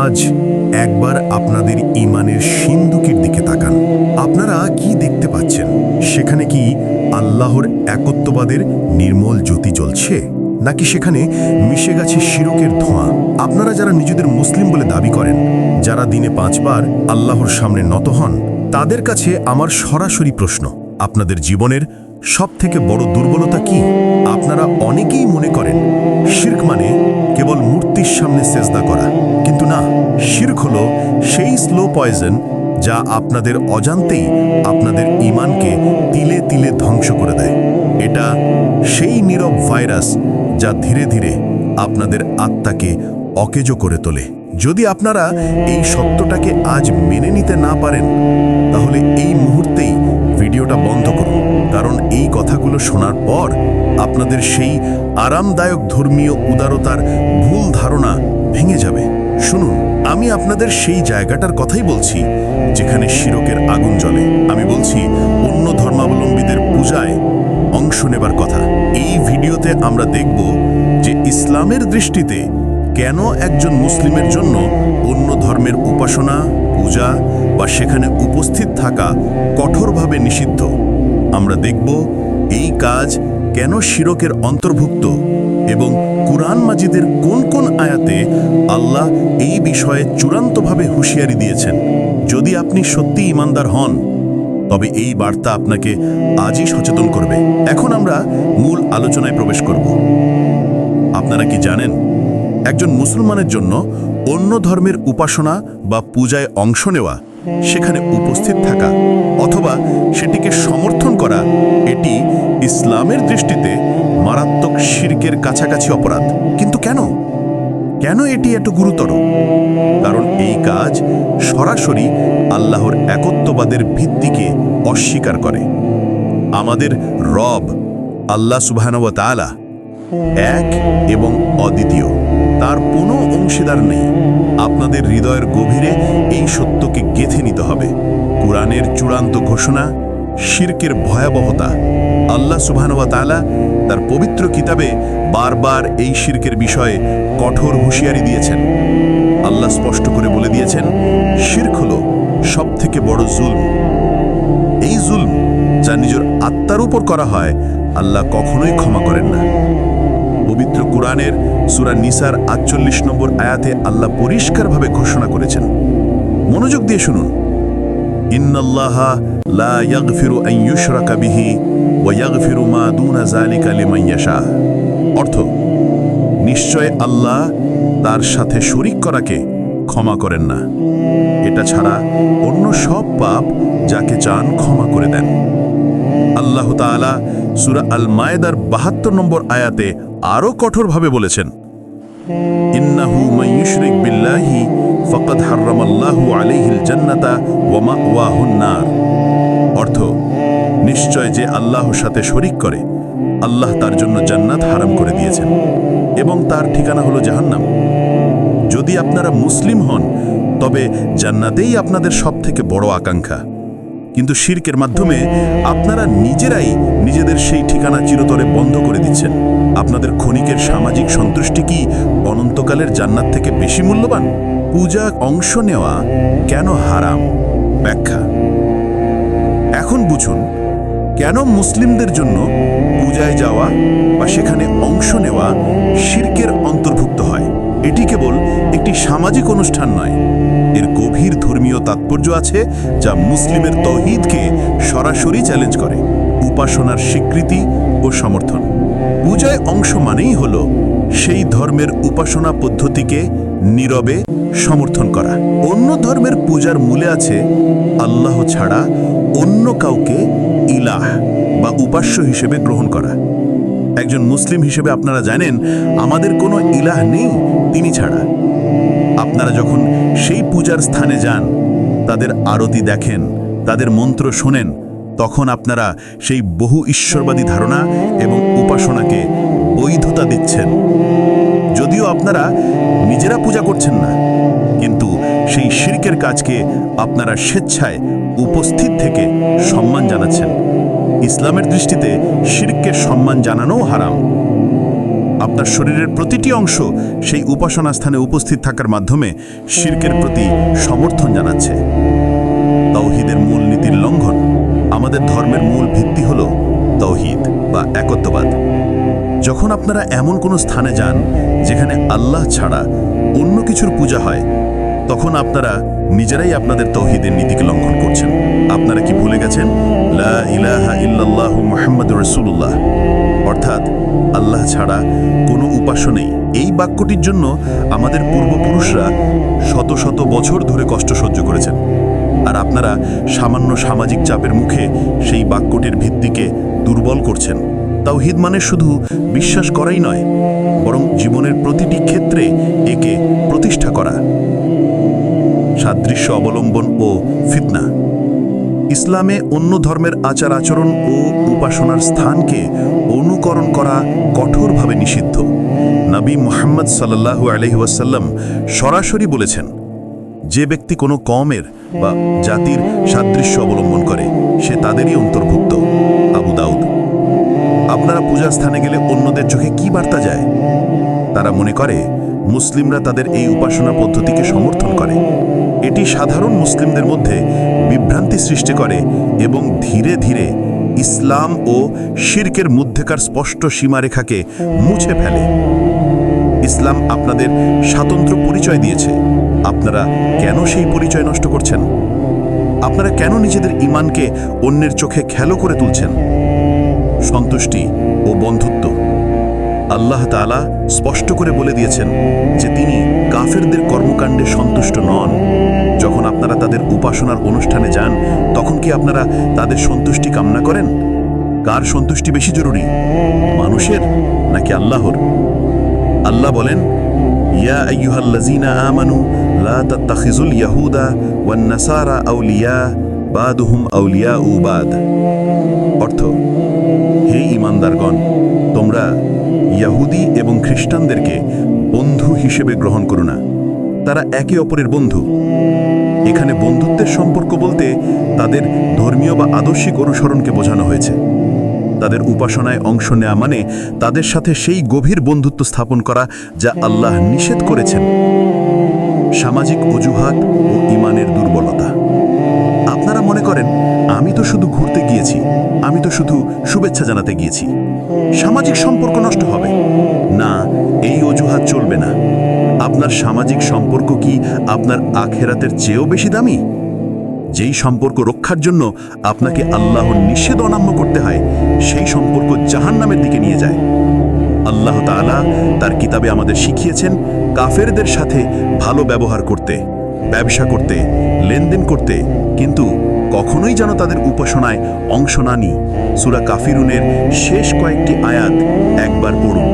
আজ একবার আপনাদের ইমানের সিন্ধুকের দিকে তাকান। আপনারা কি দেখতে পাচ্ছেন? সেখানে কি আল্লাহর একত্ববাদের নির্মল জ্যোতি জ্বলছে? নাকি সেখানে মিশে গেছে শিরকের ধোঁয়া? আপনারা যারা নিজেদের মুসলিম বলে দাবি করেন, যারা দিনে পাঁচবার আল্লাহর সামনে নত হন, তাদের কাছে আমার সরাসরি প্রশ্ন, আপনাদের জীবনের সব থেকে বড় দুর্বলতা কি? আপনারা অনেকেই মনে করেন, শির্ক মানে কেবল মূর্তির সামনে সেজদা করা। কিন্তু না, শির্ক হল সেই স্লো পয়জন যা আপনাদের অজান্তেই আপনাদের ইমানকে তিলে তিলে ধ্বংস করে দেয়। এটা সেই নীরব ভাইরাস যা ধীরে ধীরে আপনাদের আত্মাকে অকেজো করে তোলে। যদি আপনারা এই সত্যটাকে আজ মেনে নিতে না পারেন, তাহলে এই মুহূর্তেই ভিডিওটা বন্ধ করুন। কারণ এই কথাগুলো শোনার পর আপনাদের সেই আরামদায়ক ধর্মীয় উদারতার ভুল ধারণা ভেঙে যাবে। শুনুন, আমি আপনাদের সেই জায়গাটার কথাই বলছি, যেখানে শিরকের আগুন জ্বলে। আমি বলছি, অন্য ধর্মাবলম্বীদের পূজায় অংশ নেবার কথা। এই ভিডিওতে আমরা দেখব যে ইসলামের দৃষ্টিতে কেন একজন মুসলিমের জন্য অন্য ধর্মের উপাসনা, পূজা বা সেখানে উপস্থিত থাকা কঠোরভাবে নিষিদ্ধ? আমরা দেখব এই কাজ কেন শিরকের অন্তর্ভুক্ত এবং কুরআন মাজিদের কোন কোন আয়াতে আল্লাহ এই বিষয়ে চূড়ান্তভাবে হুঁশিয়ারি দিয়েছেন। যদি আপনি সত্যি ইমানদার হন, তবে এই বার্তা আপনাকে আজই সচেতন করবে। এখন আমরা মূল আলোচনায় প্রবেশ করব। আপনারা কি জানেন, একজন মুসলমানের জন্য অন্য ধর্মের উপাসনা বা পূজায় অংশ নেওয়া সেখানে উপস্থিত থাকা অথবা সেটিকে সমর্থন করা, এটি ইসলামের দৃষ্টিতে মারাত্মক শির্কের কাছাকাছি অপরাধ। কিন্তু কেন? কেন এটি এত গুরুতর? কারণ এই কাজ সরাসরি আল্লাহর একত্ববাদের ভিত্তিকে অস্বীকার করে। আমাদের রব আল্লাহ সুবহানব তাআলা এক এবং অদ্বিতীয়। তার কোনো অংশীদার নেই। আপনাদের হৃদয়ের গভীরে এই সত্যকে গেঁথে নিতে হবে। কোরআনের চূড়ান্ত ঘোষণা, শির্কের ভয়াবহতা। আল্লাহ সুবহানওয়া তাআলা তার পবিত্র কিতাবে বারবার এই শির্কের বিষয়ে কঠোর হুঁশিয়ারি দিয়েছেন। আল্লাহ স্পষ্ট করে বলে দিয়েছেন, শির্ক হল সব থেকে বড় জুলম। এই জুলম যা নিজের আত্মার উপর করা হয়, আল্লাহ কখনোই ক্ষমা করেন না। পবিত্র কোরআনের সুরা নিসার আটচল্লিশ নম্বর আয়াতে আল্লাহ পরিষ্কারভাবে ঘোষণা করেছেন। মনোযোগ দিয়ে শুনুন। অর্থ, নিশ্চয় আল্লাহ তার সাথে শরিক করাকে ক্ষমা করেন না। এটা ছাড়া অন্য সব পাপ যাকে চান ক্ষমা করে দেন। আল্লাহ তাআলা সূরা আল মায়েদার বাহাত্তর নম্বর আয়াতে আরও কঠোরভাবে বলেছেন, ইন্নাহু জান্নাতা অর্থ, নিশ্চয় যে আল্লাহর সাথে শরিক করে, আল্লাহ তার জন্য জান্নাত হারাম করে দিয়েছেন এবং তার ঠিকানা হলো জাহান্নাম। যদি আপনারা মুসলিম হন, তবে জান্নাতেই আপনাদের সবথেকে বড় আকাঙ্ক্ষা। কিন্তু শির্কের মাধ্যমে আপনারা নিজেরাই নিজেদের সেই ঠিকানা চিরতরে বন্ধ করে দিচ্ছেন। আপনাদের ক্ষণিকের সামাজিক সন্তুষ্টি কি অনন্তকালের জান্নাত থেকে বেশি মূল্যবান? পূজা, অংশ নেওয়া কেন হারাম? ব্যাখ্যা। এখন বুঝুন, কেন মুসলিমদের জন্য পূজায় যাওয়া বা সেখানে অংশ নেওয়া শির্কের অন্তর্ভুক্ত হয়? এটি কেবল একটি সামাজিক অনুষ্ঠান নয়। এর গভীর ধর্মীয় তাৎপর্য আছে যা মুসলিমের তহিদকে সরাসরি চ্যালেঞ্জ করে, উপাসনার স্বীকৃতি ও সমর্থন। পূজায় অংশ মানেই হল সেই ধর্মের উপাসনা পদ্ধতিকে নীরবে সমর্থন করা। অন্য ধর্মের পূজার মূলে আছে আল্লাহ ছাড়া অন্য কাউকে ইলাহ বা উপাস্য হিসেবে গ্রহণ করা। একজন মুসলিম হিসেবে আপনারা জানেন, আমাদের কোনো ইলাহ নেই, তিনি ছাড়া। আপনারা যখন সেই পূজার স্থানে যান, তাদের আরতি দেখেন, তাদের মন্ত্র শোনেন, তখন আপনারা সেই বহু ঈশ্বরবাদী ধারণা এবং উপাসনাকে বৈধতা দিচ্ছেন। যদিও আপনারা নিজেরা পূজা করছেন না, কিন্তু সেই শিরকের কাজকে আপনারা স্বেচ্ছায় উপস্থিত থেকে সম্মান জানাচ্ছেন। ইসলামের দৃষ্টিতে শিরককে সম্মান জানানোও হারাম। আপনার শরীরের প্রতিটি অংশ সেই উপাসনা স্থানে উপস্থিত থাকার মাধ্যমে শির্কের প্রতি সমর্থন জানাচ্ছে। তৌহিদের মূল নীতির লঙ্ঘন, আমাদের ধর্মের মূল ভিত্তি হল তৌহিদ বা একত্ববাদ। যখন আপনারা এমন কোনো স্থানে যান যেখানে আল্লাহ ছাড়া অন্য কিছুর পূজা হয়, তখন আপনারা নিজেরাই আপনাদের তৌহিদের নীতিকে লঙ্ঘন করছেন। আপনারা কি ভুলে গেছেন? লা ইলাহা ইল্লাল্লাহু মুহাম্মাদুর রাসূলুল্লাহ। অর্থাৎ আল্লাহ ছাড়া কোনো উপাস্য নেই। এই বাক্যটির জন্য আমাদের পূর্বপুরুষরা শত শত বছর ধরে কষ্ট সহ্য করেছেন। আর আপনারা সামান্য সামাজিক চাপের মুখে সেই বাক্যটির ভিত্তিকে দুর্বল করছেন। তাওহিদ মানে শুধু বিশ্বাস করাই নয়, বরং জীবনের প্রতিটি ক্ষেত্রে একে প্রতিষ্ঠা করা। সাদৃশ্য অবলম্বন ও ফিতনা। ইসলামে অন্য ধর্মের আচার আচরণ ও উপাসনার স্থানকে অনুকরণ করা কঠোরভাবে নিষিদ্ধ। নবী মোহাম্মদ সাল্লাল্লাহু আলহি ওয়াসাল্লাম সরাসরি বলেছেন, যে ব্যক্তি কোনো কমের বা জাতির সাদৃশ্য অবলম্বন করে, সে তাদেরই অন্তর্ভুক্ত। আবু দাউদ, আপনারা পূজার স্থানে গেলে অন্যদের চোখে কি বার্তা যায়? তারা মনে করে, মুসলিমরা তাদের এই উপাসনা পদ্ধতিকে সমর্থন করে। এটি সাধারণ মুসলিমদের মধ্যে বিভ্রান্তি সৃষ্টি করে এবং ধীরে ধীরে ইসলাম ও শির্কের মধ্যেকার স্পষ্ট সীমারেখাকে মুছে ফেলে। ইসলাম আপনাদের স্বাতন্ত্র পরিচয় দিয়েছে। আপনারা কেন সেই পরিচয় নষ্ট করছেন? আপনারা কেন নিজেদের ইমানকে অন্যের চোখে খেলো করে তুলছেন? সন্তুষ্টি ও বন্ধুত্ব। আল্লাহ তাআলা স্পষ্ট করে বলে দিয়েছেন যে তিনি কাফেরদের কর্মকাণ্ডে সন্তুষ্ট নন। যখন আপনারা তাদের উপাসনার অনুষ্ঠানে যান, তখন কি আপনারা তাদের সন্তুষ্টি কামনা করেন? কার সন্তুষ্টি বেশি জরুরি, মানুষের নাকি আল্লাহর? আল্লাহ বলেন, ইয়া আইয়ুহাল্লাযীনা আমানু, লা তাত্তাখিজুল ইয়াহুদা ওয়ান নাসারা আউলিয়া, বাদুহুম আউলিয়াউ বাদ। অর্থ, হে ইমানদারগণ তোমরা ইয়াহুদি এবং খ্রিস্টানদেরকে বন্ধু হিসেবে গ্রহণ করো না। তারা একে অপরের বন্ধু। এখানে বন্ধুত্বের সম্পর্ক বলতে তাদের ধর্মীয় বা আদর্শিক অনুসরণকে বোঝানো হয়েছে। তাদের উপাসনায় অংশ নেওয়া মানে তাদের সাথে সেই গভীর বন্ধুত্ব স্থাপন করা যা আল্লাহ নিষেধ করেছেন। সামাজিক অজুহাত ও ইমানের দুর্বলতা। আপনারা মনে করেন, আমি তো শুধু ঘুরতে গিয়েছি, আমি তো শুধু শুভেচ্ছা জানাতে গিয়েছি। সামাজিক সম্পর্ক নষ্ট হবে। না, এই অজুহাত চলবে না। আপনার সামাজিক সম্পর্ক কি আপনার আখেরাতের চেয়েও বেশি দামি? যেই সম্পর্ক রক্ষার জন্য আপনাকে আল্লাহর নিষেধ অনাম্য করতে হয়, সেই সম্পর্ক জাহান্নামের দিকে নিয়ে যায়। আল্লাহ তাআলা তার কিতাবে আমাদের শিখিয়েছেন কাফেরদের সাথে ভালো ব্যবহার করতে, ব্যবসা করতে, লেনদেন করতে, কিন্তু কখনোই যেন তাদের উপাসনায় অংশ না নিই। সুরা কাফিরুনের শেষ কয়েকটি আয়াত একবার পড়ুন।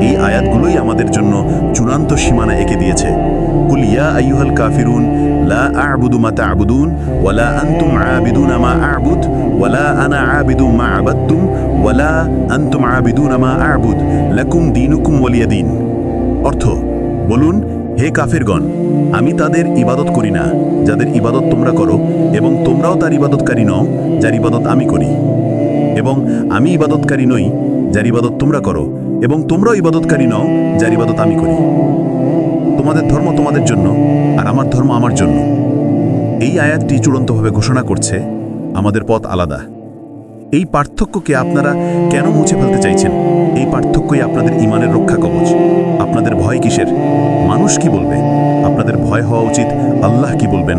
এই আয়াতগুলোই আমাদের জন্য চূড়ান্ত সীমানা এঁকে দিয়েছে। কুল ইয়া কাফিরুন, লা আ'বুদু মা তা'বুদুন ওয়ালা আনতুম আবিদুনা মা আ'বুদ ওয়ালা আনা আবিদু মা আবাদতুম ওয়ালা আনতুম আবিদুনা মা আ'বুদ, লাকুম দীনুকুম ওয়ালিয়া দিন। অর্থ, বলুন, হে কাফেরগণ আমি তাদের ইবাদত করি না, যাদের ইবাদত তোমরা করো, এবং তোমরাও তার ইবাদতকারী নও, যার ইবাদত আমি করি। এবং আমি ইবাদতকারী নই, যার ইবাদত তোমরা করো, এবং তোমরাও ইবাদতকারী নও, যার ইবাদত আমি করি। তোমাদের ধর্ম তোমাদের জন্য, আর আমার ধর্ম আমার জন্য। এই আয়াতটি চূড়ান্তভাবে ঘোষণা করছে, আমাদের পথ আলাদা। এই পার্থক্যকে আপনারা কেন মুছে ফেলতে চাইছেন? এই পার্থক্যই আপনাদের ইমানের রক্ষা কবচ। আপনাদের ভয় কিসের? মানুষ কি বলবে? আপনাদের ভয় হওয়া উচিত। আল্লাহ কি বলবেন?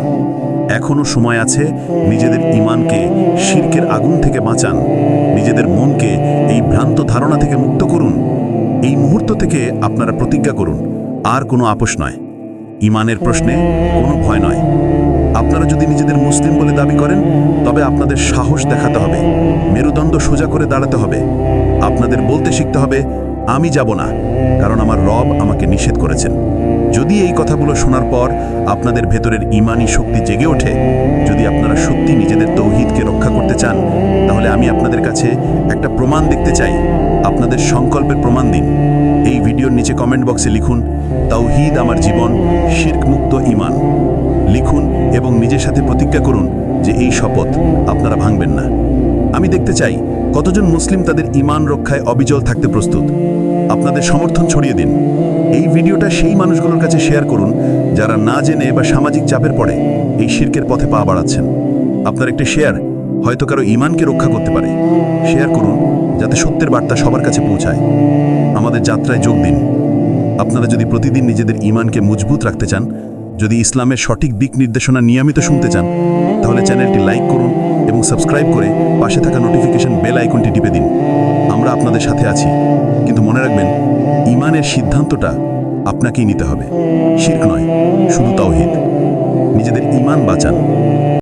এখনও সময় আছে, নিজেদের ইমানকে শিরকের আগুন থেকে বাঁচান। নিজেদের মনকে এই ভ্রান্ত ধারণা থেকে মুক্ত করুন। এই মুহূর্ত থেকে আপনারা প্রতিজ্ঞা করুন, আর কোনো আপোষ নয়। ইমানের প্রশ্নে কোনো ভয় নয়। আপনারা যদি নিজেদের মুসলিম বলে দাবি করেন, তবে আপনাদের সাহস দেখাতে হবে। মেরুদণ্ড সোজা করে দাঁড়াতে হবে। আপনাদের বলতে শিখতে হবে, আমি যাব না, কারণ আমার রব আমাকে নিষেধ করেছেন। যদি এই কথাগুলো শোনার পর আপনাদের ভেতরের ইমানি শক্তি জেগে ওঠে, যদি আপনারা সত্যি নিজেদের তৌহিদকে রক্ষা করতে চান, তাহলে আমি আপনাদের কাছে একটা প্রমাণ দেখতে চাই। আপনাদের সংকল্পের প্রমাণ দিন। এই ভিডিওর নিচে কমেন্ট বক্সে লিখুন তাওহিদ আমার জীবন শির্ক মুক্ত ইমান লিখুন এবং নিজের সাথে প্রতিজ্ঞা করুন যে এই শপথ আপনারা ভাঙবেন না। আমি দেখতে চাই কতজন মুসলিম তাদের ইমান রক্ষায় অবিচল থাকতে প্রস্তুত। আপনাদের সমর্থন ছড়িয়ে দিন। এই ভিডিওটা সেই মানুষগুলোর কাছে শেয়ার করুন যারা না জেনে বা সামাজিক চাপের পড়ে এই শির্কের পথে পা বাড়াচ্ছেন। আপনার একটি শেয়ার হয়তো কারও ইমানকে রক্ষা করতে পারে। শেয়ার করুন যাতে সত্যের বার্তা সবার কাছে পৌঁছায়। আমাদের যাত্রায় যোগ দিন। আপনারা যদি প্রতিদিন নিজেদের ইমানকে মজবুত রাখতে চান, যদি ইসলামের সঠিক দিক নির্দেশনা নিয়মিত শুনতে চান, তাহলে চ্যানেলটি লাইক করুন এবং সাবস্ক্রাইব করে পাশে থাকা নোটিফিকেশন বেল আইকনটি টিপে দিন। আমরা আপনাদের সাথে আছি। কিন্তু মনে রাখবেন ইমানের সিদ্ধান্তটা আপনাকেই নিতে হবে। শির্ক নয় শুধু তাওহিদ। নিজেদের ইমান বাঁচান।